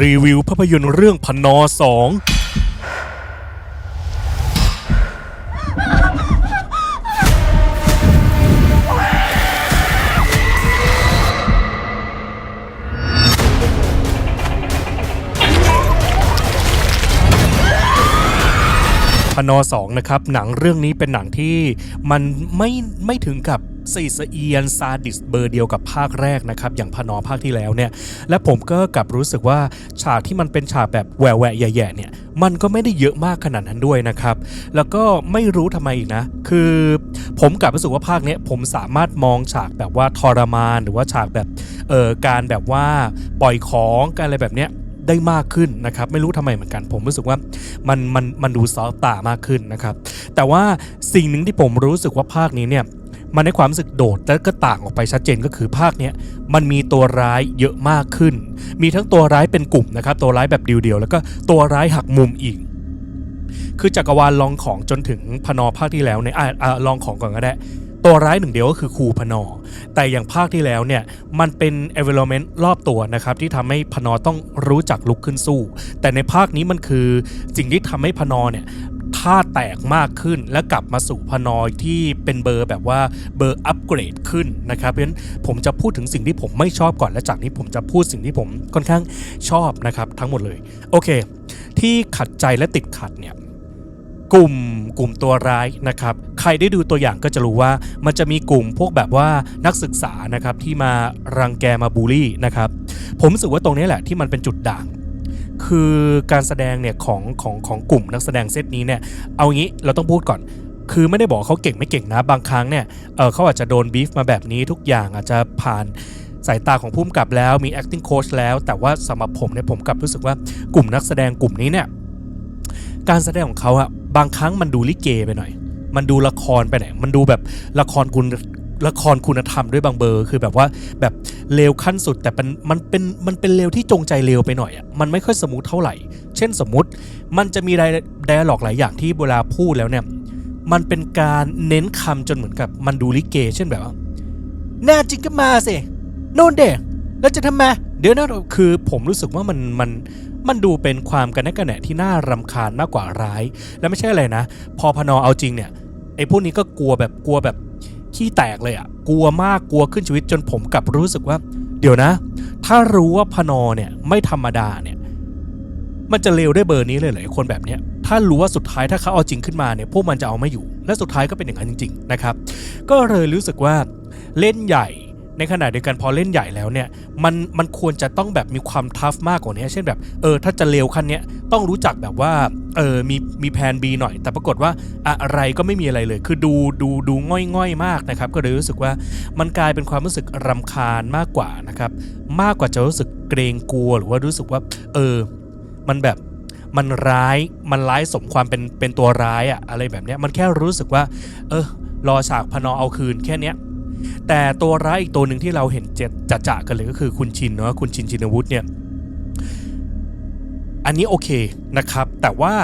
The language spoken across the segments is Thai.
รีวิวภาพยนตร์เรื่องพนอสอง พนอสองนะครับหนังเรื่องนี้เป็นหนังที่มันไม่ไม่ถึงกับสีสเอียนซาดิสเบอร์เดียวกับภาคแรกนะครับ อย่างพนอภาคที่แล้วเนี่ย และผมก็กลับรู้สึกว่าฉากที่มันเป็นฉากแบบแหวะแหวะแย่ ๆ เนี่ย มันก็ไม่ได้เยอะมากขนาดนั้นด้วยนะครับ แล้วก็ไม่รู้ทำไมอีกนะ คือผมกลับรู้สึกว่าภาคเนี้ยผมสามารถมองฉากแบบว่าทรมาน หรือว่าฉากแบบเอ่อการแบบว่าปล่อยของการอะไรแบบเนี้ย ได้มากขึ้นนะครับไม่รู้ทำไมเหมือนกัน ผมรู้สึกว่ามันมันมันดูซอฟต์ตามากขึ้นนะครับแต่ว่าสิ่งหนึ่งที่ผมรู้สึกว่าภาคนี้เนี่ยมันในความรู้สึกโดดและก็ต่างออกไปชัดเจนก็คือภาคเนี้ยมันมีตัวร้ายเยอะมากขึ้น มีทั้งตัวร้ายเป็นกลุ่มนะครับตัวร้ายแบบเดียวๆแล้วก็ตัวร้ายหักมุมอีกคือจักรวาลลองของจนถึงพนอภาคที่แล้วเนี่ยอะอะลองของก่อนก็ได้ ตัวร้ายหนึ่งเดียวก็คือครูพนอ แต่อย่างภาคที่แล้วเนี่ยมันเป็น environment รอบตัวนะครับที่ทำให้พนอต้องรู้จักลุกขึ้นสู้ แต่ในภาคนี้มันคือสิ่งที่ทำให้พนอเนี่ยท่าแตกมากขึ้นและกลับมาสู่พนอที่เป็นเบอร์แบบว่าเบอร์อัปเกรดขึ้นนะครับเพราะฉะนั้นผมจะพูดถึงสิ่งที่ผมไม่ชอบก่อนและจากนี้ผมจะพูดสิ่งที่ผมค่อนข้างชอบนะครับทั้งหมดเลย โอเค ที่ขัดใจและติดขัดเนี่ย กลุ่มกลุ่มตัวร้ายนะครับ ใครได้ดูตัวอย่างก็จะรู้ว่ามันจะมีกลุ่มพวกแบบว่านักศึกษานะครับที่มารังแกมาบูลลี่นะครับ ผมรู้สึกว่าตรงนี้แหละที่มันเป็นจุดด่าง คือการแสดงเนี่ยของของของกลุ่มนักแสดงเซตนี้เนี่ยเอางี้เราต้องพูดก่อน คือไม่ได้บอกเขาเก่งไม่เก่งนะบางครั้งเนี่ยเออเขาอาจจะโดนบีฟมาแบบนี้ทุกอย่างอาจจะผ่านสายตาของผู้กำกับแล้วมี acting coach แล้ว แต่ว่าสำหรับผมเนี่ยผมกลับรู้สึกว่ากลุ่มนักแสดงกลุ่มนี้เนี่ย การแสดงของเขาอะบางครั้งมันดูลิเกไปหน่อย มันดูละครไปหน่อยมันดูแบบละครคุณละครคุณธรรมด้วยบางเบอร์คือแบบว่าแบบเลวขั้นสุด แต่เป็นมันเป็นมันเป็นเลวที่จงใจเลวไปหน่อยอะมันไม่ค่อยสมูทเท่าไหร่ เช่นสมมุติมันจะมีไดอะล็อกหลายอย่างที่เวลาพูดแล้วเนี่ย มันเป็นการเน้นคำจนเหมือนกับมันดูลิเก เช่นแบบว่าแน่จริงก็มาสิโน่นเด็แล้วจะทำไม ดี๋ยวนะคือผมรู้สึกว่ามันมันมันดูเป็นความกันแนกระแหนที่น่ารำคาญมากกว่าร้าย แล้วไม่ใช่อะไรนะ พอพนอเอาจริงเนี่ยไอ้พวกนี้ก็กลัวแบบกลัวแบบขี้แตกเลยอะกลัวมากกลัวขึ้นชีวิตจนผมกลับรู้สึกว่า เดี๋ยวนะ ถ้ารู้ว่าพนอเนี่ยไม่ธรรมดาเนี่ย มันจะเลวได้เบอร์นี้เลยเหรอไอ้คนแบบเนี้ยถ้ารู้ว่าสุดท้ายถ้าเขาเอาจริงขึ้นมาเนี่ยพวกมันจะเอาไม่อยู่ และสุดท้ายก็เป็นอย่างนั้นจริง ๆ นะครับ ก็เลยรู้สึกว่าเล่นใหญ่ ในขณะเดียวกันพอเล่นใหญ่แล้วเนี่ยมันมันควรจะต้องแบบมีความทัฟมากกว่านี้ เช่นแบบเออถ้าจะเลวขั้นเนี้ยต้องรู้จักแบบว่าเออมีมีแผน B หน่อย แต่ปรากฏว่าอะไรก็ไม่มีอะไรเลย คือดูดูดูง่อยง่อยๆมากนะครับ ก็เลยรู้สึกว่ามันกลายเป็นความรู้สึกรำคาญมากกว่านะครับ มากกว่าจะรู้สึกเกรงกลัวหรือว่ารู้สึกว่า เออ มันแบบมันร้ายมันร้ายสมความเป็นเป็นตัวร้ายอะอะไรแบบเนี้ยมันแค่รู้สึกว่า เออรอฉากพนอเอาคืนแค่เนี้ย แต่ตัวร้ายอีกตัวหนึ่งที่เราเห็นเจ็ดจะจะกันเลยก็คือคุณชินเนาะคุณชินชินวุฒิเนี่ยอันนี้โอเคนะครับ แต่ว่า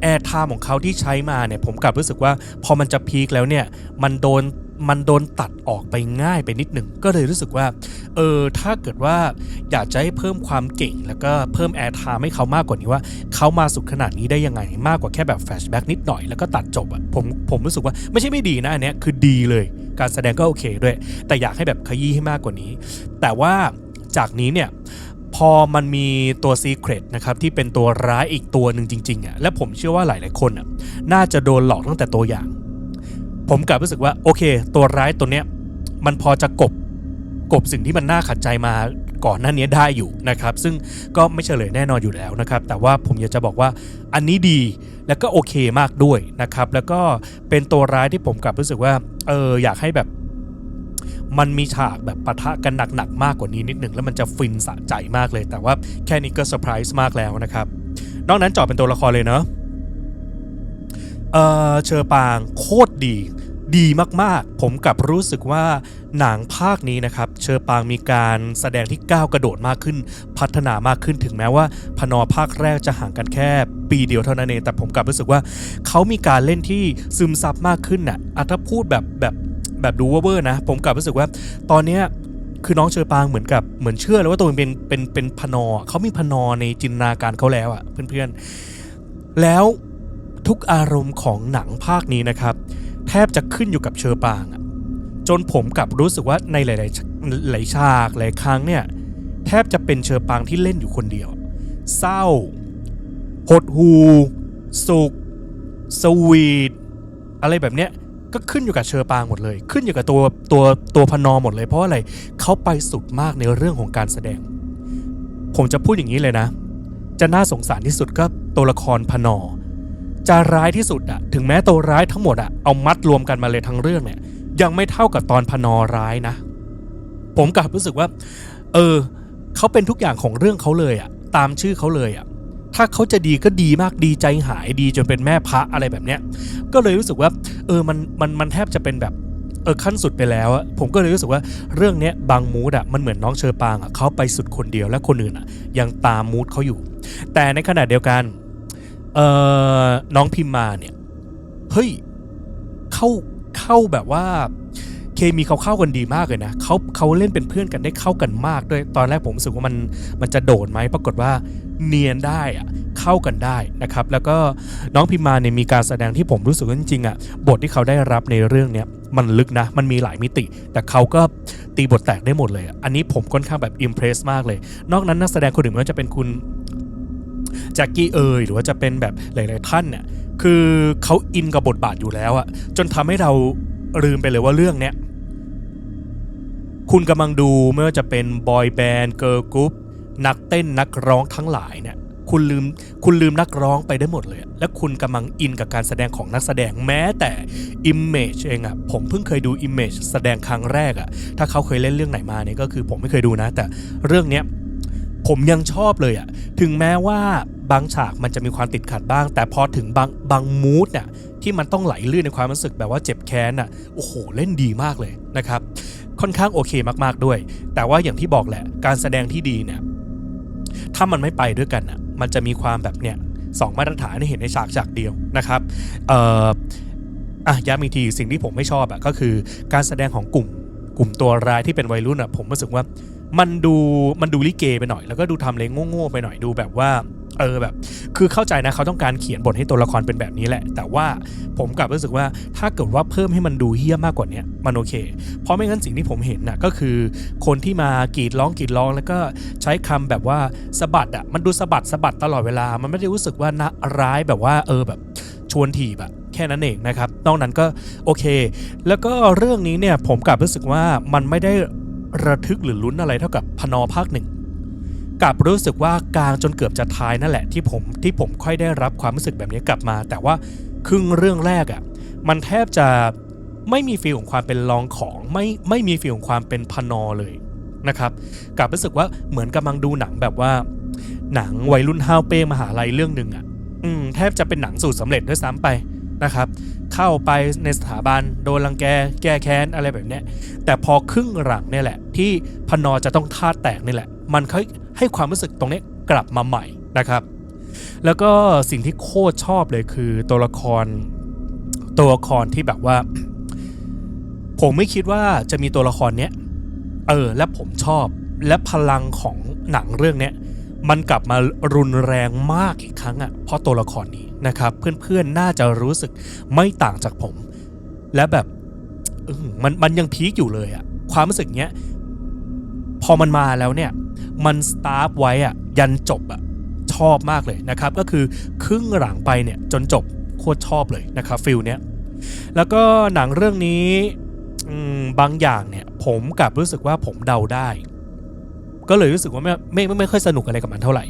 แอร์ไทม์ของเขาที่ใช้มาเนี่ยผมกลับรู้สึกว่าพอมันจะพีคแล้วเนี่ย มันโดน มันโดนตัดออกไปง่ายไปนิดหนึ่งก็เลยรู้สึกว่าเออถ้าเกิดว่าอยากจะให้เพิ่มความเก่ง แล้วก็เพิ่มแอร์ไทม์ให้เขามากกว่านี้ว่าเขามาสุดขนาดนี้ได้ยังไงมากกว่าแค่แบบแฟลชแบ็กนิดหน่อยแล้วก็ตัดจบอะผมผมรู้สึกว่าไม่ใช่ไม่ดีนะอันเนี้ยคือดีเลย การแสดงก็โอเคด้วย แต่อยากให้แบบขยี้ให้มากกว่านี้ แต่ว่าจากนี้เนี่ยพอมันมีตัวซีเครตนะครับที่เป็นตัวร้ายอีกตัวหนึ่งจริงๆอะและผมเชื่อว่าหลายๆคนอะน่าจะโดนหลอกตั้งแต่ตัวอย่าง ผมกลับรู้สึกว่าโอเค ตัวร้ายตัวเนี้ยมันพอจะกบกบสิ่งที่มันน่าขัดใจมาก่อนหน้านี้ได้อยู่นะครับ ซึ่งก็ไม่เฉลยแน่นอนอยู่แล้วนะครับ แต่ว่าผมอยากจะบอกว่าอันนี้ดีแล้วก็โอเคมากด้วยนะครับ แล้วก็เป็นตัวร้ายที่ผมกลับรู้สึกว่าเอออยากให้แบบ มันมีฉากแบบปะทะกันหนักๆมากกว่านี้นิดหนึ่งแล้วมันจะฟินสะใจมากเลย แต่ว่าแค่นี้ก็เซอร์ไพรส์มากแล้วนะครับ นอกนั้นจอเป็นตัวละครเลยเนอะ เออเชอปางโคตรดี ดีมากๆ ผมกลับรู้สึกว่าหนังภาคนี้นะครับ เชอปางมีการแสดงที่ก้าวกระโดดมากขึ้น พัฒนามากขึ้นถึงแม้ว่าพนอภาคแรกจะห่างกันแค่ปีเดียวเท่านั้นเองแต่ผมกลับรู้สึกว่าเขามีการเล่นที่ซึมซับมากขึ้นน่ะอะถ้าพูดแบบแบบแบบดูเวอร์นะ ผมกลับรู้สึกว่าตอนเนี้ยคือน้องเชอปางเหมือนกับเหมือนเชื่อเลยว่าตัวเองเป็นเป็นเป็นพนอเขามีพนอในจินตนาการเขาแล้วอะเพื่อนๆแล้ว ทุกอารมณ์ของหนังภาคนี้นะครับ แทบจะขึ้นอยู่กับเชอปางอะจนผมกลับรู้สึกว่าในหลายๆหลายฉากหลายครั้งเนี่ยแทบจะเป็นเชอปางที่เล่นอยู่คนเดียว เศร้า หดหู สุข สวีท อะไรแบบเนี้ยก็ขึ้นอยู่กับเชอปางหมดเลย ขึ้นอยู่กับตัวตัวตัวพนอหมดเลย เพราะอะไรเขาไปสุดมากในเรื่องของการแสดง ผมจะพูดอย่างนี้เลยนะ จะน่าสงสารที่สุดก็ตัวละครพนอ จะร้ายที่สุดอะถึงแม้ตัวร้ายทั้งหมดอะเอามัดรวมกันมาเลยทั้งเรื่องเนี่ย ยังไม่เท่ากับตอนพนอร้ายนะ ผมกลับรู้สึกว่า เออเขาเป็นทุกอย่างของเรื่องเขาเลยอะตามชื่อเขาเลยอะถ้าเขาจะดีก็ดีมากดีใจหายดีจนเป็นแม่พระอะไรแบบเนี้ย ก็เลยรู้สึกว่า เออมันมันมันแทบจะเป็นแบบเออขั้นสุดไปแล้วอะผมก็เลยรู้สึกว่าเรื่องเนี้ยบางมูดอะมันเหมือนน้องเชอปางอะเขาไปสุดคนเดียวและคนอื่นอะยังตามมูดเขาอยู่ แต่ในขณะเดียวกัน เออน้องพิมมาเนี่ยเฮ้ยเข้าเข้าแบบว่า เคมีเขาเข้ากันดีมากเลยนะเขาเขาเล่นเป็นเพื่อนกันได้เข้ากันมากด้วยตอนแรกผมรู้สึกว่ามันมันจะโดดไหมปรากฏว่าเนียนได้อะเข้ากันได้นะครับ แล้วก็น้องพิมมาเนี่ยมีการแสดงที่ผมรู้สึกว่าจริงๆอะบทที่เขาได้รับในเรื่องเนี้ยมันลึกนะ มันมีหลายมิติ แต่เขาก็ตีบทแตกได้หมดเลยอะอันนี้ผมค่อนข้างแบบอิมเพรสมากเลย นอกนั้นนักแสดงคนอื่นไม่ว่าจะเป็นคุณ แจ็คกี้เอยหรือว่าจะเป็นแบบหลาย ๆ ท่านเนี่ยคือเขาอินกับบทบาทอยู่แล้วอะจนทำให้เราลืมไปเลยว่าเรื่องเนี้ยคุณกำลังดูไม่ว่าจะเป็นบอยแบนด์เกิร์ลกรุ๊ปนักเต้นนักร้องทั้งหลายเนี่ยคุณลืมคุณลืมนักร้องไปได้หมดเลย และคุณกำลังอินกับการแสดงของนักแสดงแม้แต่ Image เองอะผมเพิ่งเคยดู Image แสดงครั้งแรกอะถ้าเขาเคยเล่นเรื่องไหนมาเนี่ยก็คือผมไม่เคยดูนะ แต่เรื่องเนี้ย ผมยังชอบเลยอะถึงแม้ว่าบางฉากมันจะมีความติดขัดบ้าง แต่พอถึงบางบางมูดเนี่ยที่มันต้องไหลลื่นในความรู้สึกแบบว่าเจ็บแค้นอะโอ้โหเล่นดีมากเลยนะครับ ค่อนข้างโอเคมากๆด้วย แต่ว่าอย่างที่บอกแหละ การแสดงที่ดีเนี่ยถ้ามันไม่ไปด้วยกันอะมันจะมีความแบบเนี่ยสองมาตรฐานให้เห็นในฉากฉากเดียวนะครับเอ่ออะย้ำอีกทีสิ่งที่ผมไม่ชอบอะก็คือการแสดงของกลุ่มกลุ่มตัวร้ายที่เป็นวัยรุ่นอะผมรู้สึกว่า มันดูมันดูลิเกไปหน่อย แล้วก็ดูทำเลงโง่ๆไปหน่อยดูแบบว่าเออแบบคือเข้าใจนะเขาต้องการเขียนบทให้ตัวละครเป็นแบบนี้แหละ แต่ว่าผมกลับรู้สึกว่าถ้าเกิดว่าเพิ่มให้มันดูเฮี้ยมากกว่านี้มันโอเค เพราะไม่งั้นสิ่งที่ผมเห็นน่ะก็คือคนที่มากรีดร้องกรีดร้อง แล้วก็ใช้คำแบบว่าสะบัดอะมันดูสะบัดสะบัดตลอดเวลา มันไม่ได้รู้สึกว่านะร้ายแบบว่าเออแบบชวนถีบอะแค่นั้นเองนะครับ นอกนั้นก็โอเค แล้วก็เรื่องนี้เนี่ยผมกลับรู้สึกว่ามันไม่ได้ ระทึกหรือลุ้นอะไรเท่ากับพนอภาคหนึ่งกับรู้สึกว่ากลางจนเกือบจะท้ายนั่นแหละที่ผมที่ผมค่อยได้รับความรู้สึกแบบนี้กลับมา แต่ว่าครึ่งเรื่องแรกอะ่ะมันแทบจะไม่มีฟีลของความเป็นลองของไม่ไม่มีฟีลของความเป็นพนอเลยนะครับกับรู้สึกว่าเหมือนกำลังดูหนังแบบว่า หนังวัยรุ่นห้าวเป้มหาลัยเรื่องหนึ่งอะ่ะอืมแทบจะเป็นหนังสูตรสำเร็จด้วยซ้ำไปนะครับ เข้าไปในสถาบันโดนรังแกแก้แค้นอะไรแบบนี้แต่พอครึ่งหลังเนี่ยแหละ ที่พนอจะต้องท่าแตกนี่แหละ มันค่อยให้ความรู้สึกตรงนี้กลับมาใหม่นะครับ แล้วก็สิ่งที่โคตรชอบเลยคือตัวละครตัวละครที่แบบว่า ผมไม่คิดว่าจะมีตัวละครเนี้ยเออและผมชอบและพลังของหนังเรื่องเนี้ย มันกลับมารุนแรงมากอีกครั้งอะ่ะเพราะตัวละครนี้นะครับ เพื่อนๆน่าจะรู้สึกไม่ต่างจากผม และแบบมันมันยังพีคอยู่เลยอะความรู้สึกเนี้ยพอมันมาแล้วเนี่ย มันสตาร์ฟไว้อะยันจบอะชอบมากเลยนะครับ ก็คือครึ่งหลังไปเนี่ยจนจบโคตรชอบเลยนะครับฟิลเนี้ยแล้วก็หนังเรื่องนี้บางอย่างเนี่ยผมกลับรู้สึกว่าผมเดาได้ ก็เลยรู้สึกว่าไม่ไม่ไม่ไม่ค่อยสนุกอะไรกับมันเท่าไหร่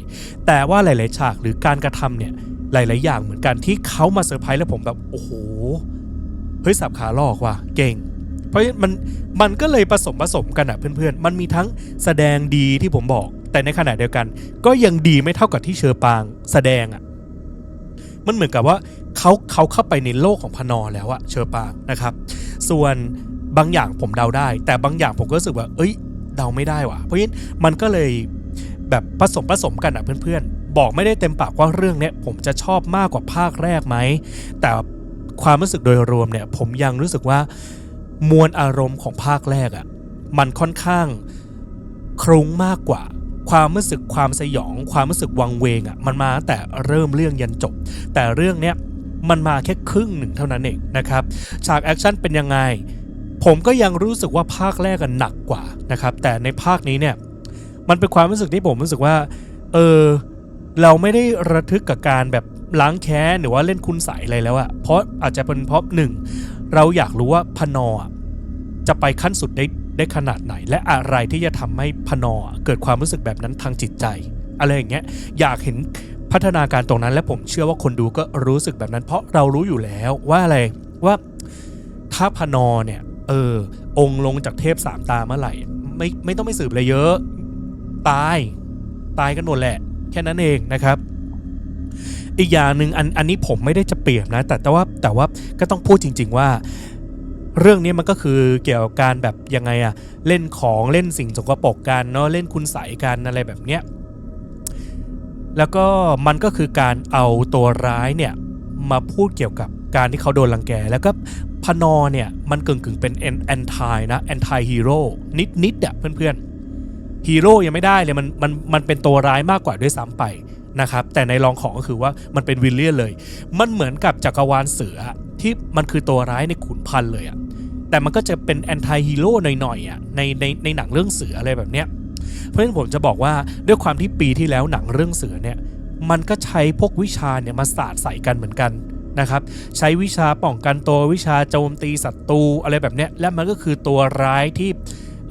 แต่ว่าหลาย ๆ ฉากหรือการกระทำเนี่ยหลาย ๆ อย่างเหมือนกันที่เขามาเซอร์ไพรส์แล้วผมแบบโอ้โหเฮ้ยสับขาลอกว่ะเก่ง เพราะมันมันก็เลยผสมผสมกันอะเพื่อน ๆ มันมีทั้งแสดงดีที่ผมบอก แต่ในขณะเดียวกัน ก็ยังดีไม่เท่ากับที่เชอปางแสดงอะมันเหมือนกับว่าเขาเขาเข้าไปในโลกของพนอแล้วอะเชอปางนะครับ ส่วนบางอย่างผมเดาได้ แต่บางอย่างผมก็รู้สึกว่า เอ้ย เดาไม่ได้ว่ะ เพราะฉะนั้นมันก็เลยแบบผสมผสมกันอะเพื่อนๆ บอกไม่ได้เต็มปากว่าเรื่องเนี้ยผมจะชอบมากกว่าภาคแรกไหม แต่ความรู้สึกโดยรวมเนี่ยผมยังรู้สึกว่ามวลอารมณ์ของภาคแรกอะ่ะมันค่อนข้างครุ้งมากกว่า ความรู้สึกความสยอง ความรู้สึกวังเวงอะ่ะมันมาแต่เริ่มเรื่องยันจบ แต่เรื่องเนี้ยมันมาแค่ครึ่งหนึ่งเท่านั้นเองนะครับฉากแอคชั่นเป็นยังไง ผมก็ยังรู้สึกว่าภาคแรกกันหนักกว่านะครับแต่ในภาคนี้เนี่ยมันเป็นความรู้สึกที่ผมรู้สึกว่าเออเราไม่ได้ระทึกกับการแบบล้างแค้นหรือว่าเล่นคุณใสอะไรแล้วอะเพราะอาจจะเป็นเพราะหนึ่งเราอยากรู้ว่าพนอจะไปขั้นสุดได้ได้ขนาดไหน และอะไรที่จะทำให้พนอเกิดความรู้สึกแบบนั้นทางจิตใจ อะไรอย่างเงี้ยอยากเห็นพัฒนาการตรงนั้น และผมเชื่อว่าคนดูก็รู้สึกแบบนั้น เพราะเรารู้อยู่แล้วว่าอะไรว่าถ้าพนอเนี่ย เออ องค์ลงจากเทพสามตาเมื่อไหร่ ไม่ไม่ต้องไปสืบอะไรเยอะ ตายตายกันหมดแหละ แค่นั้นเองนะครับ อีกอย่างหนึ่งอันอันนี้ผมไม่ได้จะเปรียบนะ แต่แต่ว่าแต่ว่าก็ต้องพูดจริง ๆว่า เรื่องนี้มันก็คือเกี่ยวกับการแบบยังไงอะเล่นของเล่นสิ่งสกปรกกันเนาะเล่นคุณใสกันอะไรแบบเนี้ยแล้วก็มันก็คือการเอาตัวร้ายเนี่ยมาพูดเกี่ยวกับการที่เขาโดนรังแก แล้วก็ พนอเนี่ยมันกึ่งกึ่งๆเป็นแอนทายนะแอนทายฮีโร่นิดนิดๆอะเพื่อนๆฮีโร่ยังไม่ได้เลยมันมันมันเป็นตัวร้ายมากกว่าด้วยซ้ำไปนะครับแต่ในรองของก็คือว่ามันเป็นวิลเลียนเลย มันเหมือนกับจักรวาลเสือที่มันคือตัวร้ายในขุนพันเลยอะแต่มันก็จะเป็นแอนตี้ฮีโร่หน่อยๆอะในในในหนังเรื่องเสืออะไรแบบเนี้ยเพราะฉะนั้นผมจะบอกว่าด้วยความที่ปีที่แล้วหนังเรื่องเสือเนี่ยมันก็ใช้พวกวิชาเนี่ยมาสาดใส่กันเหมือนกัน นะครับใช้วิชาป้องกันตัววิชาโจมตีศัตรูอะไรแบบเนี้ยและมันก็คือตัวร้ายที่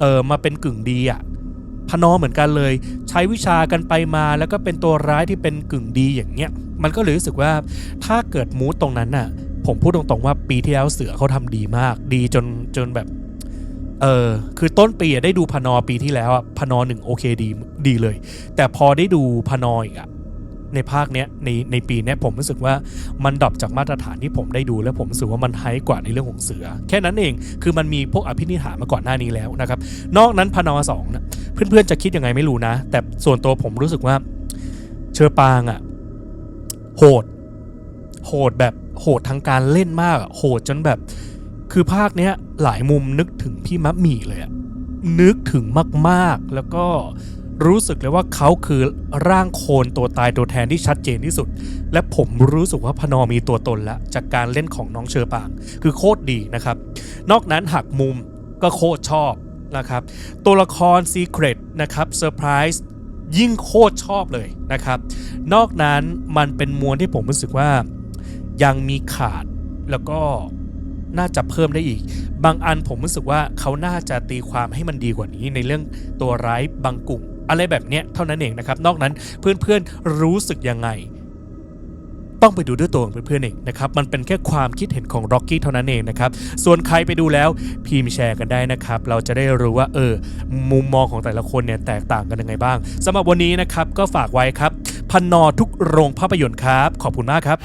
เออมาเป็นกึ่งดีอะพนอเหมือนกันเลย ใช้วิชากันไปมาแล้วก็เป็นตัวร้ายที่เป็นกึ่งดีอย่างเงี้ยมันก็เลยรู้สึกว่าถ้าเกิดมูดตรงนั้นน่ะ ผมพูดตรงๆว่าปีที่แล้วเสือเขาทำดีมาก ดีจนจนแบบเออคือต้นปีอะได้ดูพนอปีที่แล้วอะพนอหนึ่งโอเคดีดีเลย แต่พอได้ดูพนออีกอะ ในภาคเนี้ยในในปีเนี้ยผมรู้สึกว่ามันดรอปจากมาตรฐานที่ผมได้ดู แล้วผมรู้สึกว่ามันไฮกว่าในเรื่องของเสือ แค่นั้นเองคือมันมีพวกอภินิหารมาก่อนหน้านี้แล้วนะครับ นอกนั้นพนอสองนะเพื่อนๆจะคิดยังไงไม่รู้นะ แต่ส่วนตัวผมรู้สึกว่าเชอปางอะโหด โหดแบบโหดทางการเล่นมากโหดจนแบบ คือภาคเนี้ยหลายมุมนึกถึงพี่มัมมี่เลยอะนึกถึงมากๆ แล้วก็ รู้สึกเลยว่าเขาคือร่างโคลนตัวตายตัวแทนที่ชัดเจนที่สุด และผมรู้สึกว่าพนอมีตัวตนล้วจากการเล่นของน้องเชอปาง คือโคตรดีนะครับ นอกนั้นหักมุมก็โคตรชอบนะครับ ตัวละคร Secret นะครับเซอร์ไพรส์ยิ่งโคตรชอบเลยนะครับ นอกนั้นมันเป็นมวลที่ผมรู้สึกว่ายังมีขาดแล้วก็น่าจะเพิ่มได้อีก บางอันผมรู้สึกว่าเขาน่าจะตีความให้มันดีกว่านี้ในเรื่องตัวร้ายบางกลุ่ม อะไรแบบเนี้ยเท่านั้นเองนะครับ นอกนั้นเพื่อนๆรู้สึกยังไง ต้องไปดูด้วยตัวของเพื่อนๆเองนะครับ มันเป็นแค่ความคิดเห็นของ Rocky เท่านั้นเองนะครับ ส่วนใครไปดูแล้วพิมพ์แชร์กันได้นะครับ เราจะได้รู้ว่าเออ มุมมองของแต่ละคนเนี่ยแตกต่างกันยังไงบ้างสำหรับวันนี้นะครับก็ฝากไว้ครับพันนอทุกโรงภาพยนตร์ครับ ขอบคุณมากครับ